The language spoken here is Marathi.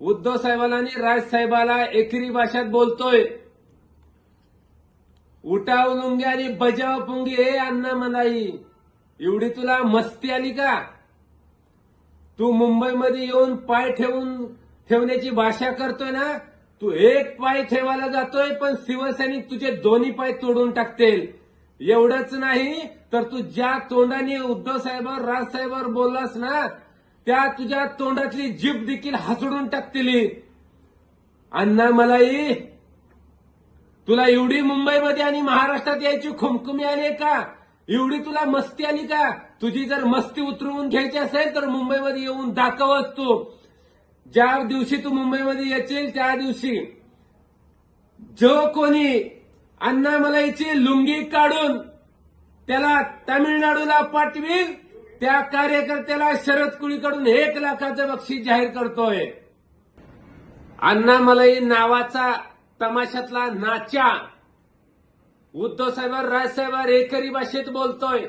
उद्धव साहेबाला आणि राज साहेबाला एकेरी भाषेत बोलतोय. उठाव लुंगी आणि बजाव पुंगी हे अण्णा मलाई एवढी तुला मस्ती आली का? तू मुंबईमध्ये येऊन पाय ठेवून ठेवण्याची भाषा करतोय ना? तू एक पाय ठेवायला जातोय पण शिवसैनिक तुझे दोन्ही पाय तोडून टाकतील. एवढंच नाही तर तू ज्या तोंडाने उद्धव साहेबांवर राजसाहेबांवर बोललास ना त्या तुझ्या तोंडातली जीभ देखील हसडून टाकतील. अण्णा मलाई तुला एवढी मुंबईमध्ये आणि महाराष्ट्रात यायची खुमखुमी आली का? एवढी तुला मस्ती आली का? तुझी जर मस्ती उतरवून घ्यायची असेल तर मुंबईमध्ये येऊन दाखवच तू. ज्या दिवशी तू मुंबईमध्ये येशील त्या दिवशी जो कोणी अण्णामलाईची लुंगी काढून त्याला तामिळनाडूला पाठवील त्या कार्यकर्त्याला शरद कुळीकडून एक लाखाचं बक्षीस जाहीर करतोय. अण्णामलई नावाचा तमाशातला नाच्या उद्धव साहेबांवर राजसाहेबांवर एकरी भाषेत बोलतोय.